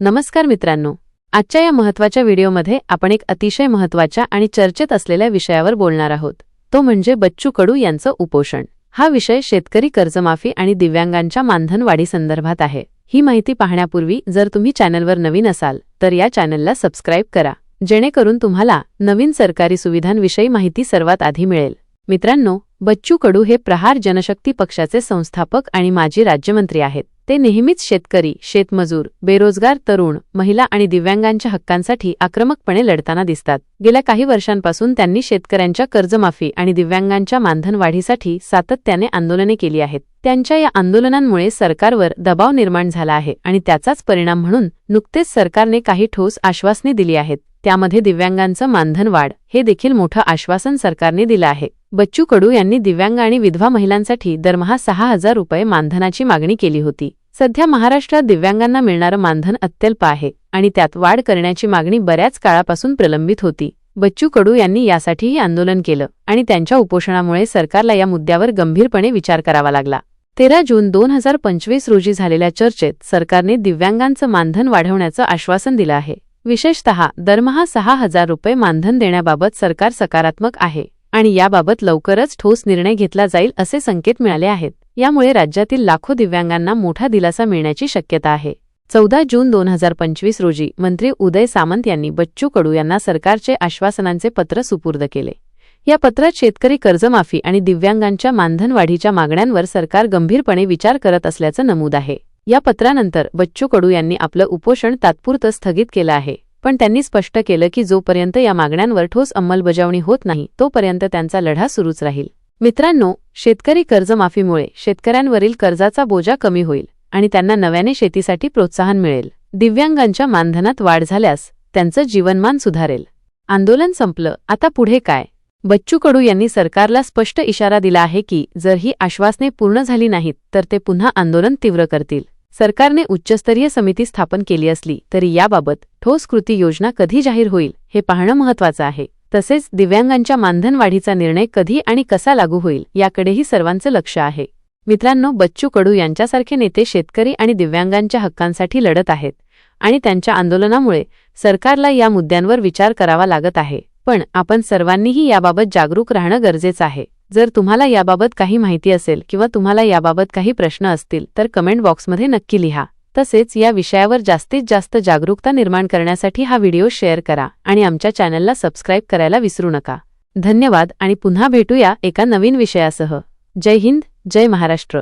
नमस्कार मित्रांनो. आजच्या या महत्त्वाच्या व्हिडिओमध्ये आपण एक अतिशय महत्त्वाच्या आणि चर्चेत असलेल्या विषयावर बोलणार आहोत. तो म्हणजे बच्चू कडू यांचं उपोषण. हा विषय शेतकरी कर्जमाफी आणि दिव्यांगांच्या मानधन वाढीसंदर्भात आहे. ही माहिती पाहण्यापूर्वी जर तुम्ही चॅनलवर नवीन असाल तर या चॅनलला सबस्क्राईब करा. जेणेकरून तुम्हाला नवीन सरकारी सुविधांविषयी माहिती सर्वात आधी मिळेल. मित्रांनो बच्चू कडू हे प्रहार जनशक्ती पक्षाचे संस्थापक आणि माजी राज्यमंत्री आहेत. ते नेहमीच शेतकरी शेतमजूर बेरोजगार तरुण महिला आणि दिव्यांगांच्या हक्कांसाठी आक्रमकपणे लढताना दिसतात. गेल्या काही वर्षांपासून त्यांनी शेतकऱ्यांच्या कर्जमाफी आणि दिव्यांगांच्या मानधन वाढीसाठी सातत्याने आंदोलने केली आहेत. त्यांच्या या आंदोलनांमुळे सरकारवर दबाव निर्माण झाला आहे आणि त्याचाच परिणाम म्हणून नुकतेच सरकारने काही ठोस आश्वासने दिली आहेत. त्यामध्ये दिव्यांगांचं मानधन वाढ. हे देखील मोठं आश्वासन सरकारने दिलं आहे. बच्चू कडू यांनी दिव्यांग आणि विधवा महिलांसाठी दरमहा सहा हजार रुपये मानधनाची मागणी केली होती. सध्या महाराष्ट्रात दिव्यांगांना मिळणारं मानधन अत्यल्प आहे आणि त्यात वाढ करण्याची मागणी बऱ्याच काळापासून प्रलंबित होती. बच्चू कडू यांनी यासाठीही आंदोलन केलं आणि त्यांच्या उपोषणामुळे सरकारला या मुद्द्यावर गंभीरपणे विचार करावा लागला. तेरा जून दोन हजार पंचवीस रोजी झालेल्या चर्चेत सरकारने दिव्यांगांचं मानधन वाढवण्याचं आश्वासन दिलं आहे. विशेषतः दरमहा सहा हजार रुपये मानधन देण्याबाबत सरकार सकारात्मक आहे आणि याबाबत लवकरच ठोस निर्णय घेतला जाईल असे संकेत मिळाले आहेत. यामुळे राज्यातील लाखो दिव्यांगांना मोठा दिलासा मिळण्याची शक्यता आहे. चौदा जून दोन हजार पंचवीस रोजी मंत्री उदय सामंत यांनी बच्चू कडू यांना सरकारचे आश्वासनांचे पत्र सुपूर्द केले. या पत्रात शेतकरी कर्जमाफी आणि दिव्यांगांच्या मानधन वाढीच्या मागण्यांवर सरकार गंभीरपणे विचार करत असल्याचं नमूद आहे. या पत्रानंतर बच्चू कडू यांनी आपलं उपोषण तात्पुरतं स्थगित केलं आहे. पण त्यांनी स्पष्ट केलं की जोपर्यंत या मागण्यांवर ठोस अंमलबजावणी होत नाही तोपर्यंत त्यांचा लढा सुरूच राहील. मित्रांनो शेतकरी कर्जमाफीमुळे शेतकऱ्यांवरील कर्जाचा बोजा कमी होईल आणि त्यांना नव्याने शेतीसाठी प्रोत्साहन मिळेल. दिव्यांगांच्या मानधनात वाढ झाल्यास त्यांचं जीवनमान सुधारेल. आंदोलन संपलं आता पुढे काय? बच्चू कडू यांनी सरकारला स्पष्ट इशारा दिला आहे की जर ही आश्वासने पूर्ण झाली नाहीत तर ते पुन्हा आंदोलन तीव्र करतील. सरकारने उच्चस्तरीय समिती स्थापन केली असली तरी याबाबत ठोस कृती योजना कधी जाहीर होईल हे पाहणं महत्वाचं आहे. तसेच दिव्यांगांच्या मानधन वाढीचा निर्णय कधी आणि कसा लागू होईल याकडेही सर्वांचं लक्ष आहे. मित्रांनो बच्चू कडू यांच्यासारखे नेते शेतकरी आणि दिव्यांगांच्या हक्कांसाठी लढत आहेत आणि त्यांच्या आंदोलनामुळे सरकारला या मुद्द्यांवर विचार करावा लागत आहे. पण आपण सर्वांनीही याबाबत जागरूक राहणं गरजेचं आहे. जर तुम्हाला याबाबत काही माहिती असेल किंवा तुम्हाला याबाबत काही प्रश्न असतील तर कमेंट बॉक्समध्ये नक्की लिहा. तसेच या विषयावर जास्तीत जास्त जागरूकता निर्माण करण्यासाठी हा व्हिडिओ शेअर करा आणि आमच्या चॅनलला सबस्क्राईब करायला विसरू नका. धन्यवाद आणि पुन्हा भेटूया एका नवीन विषयासह. जय हिंद जय महाराष्ट्र.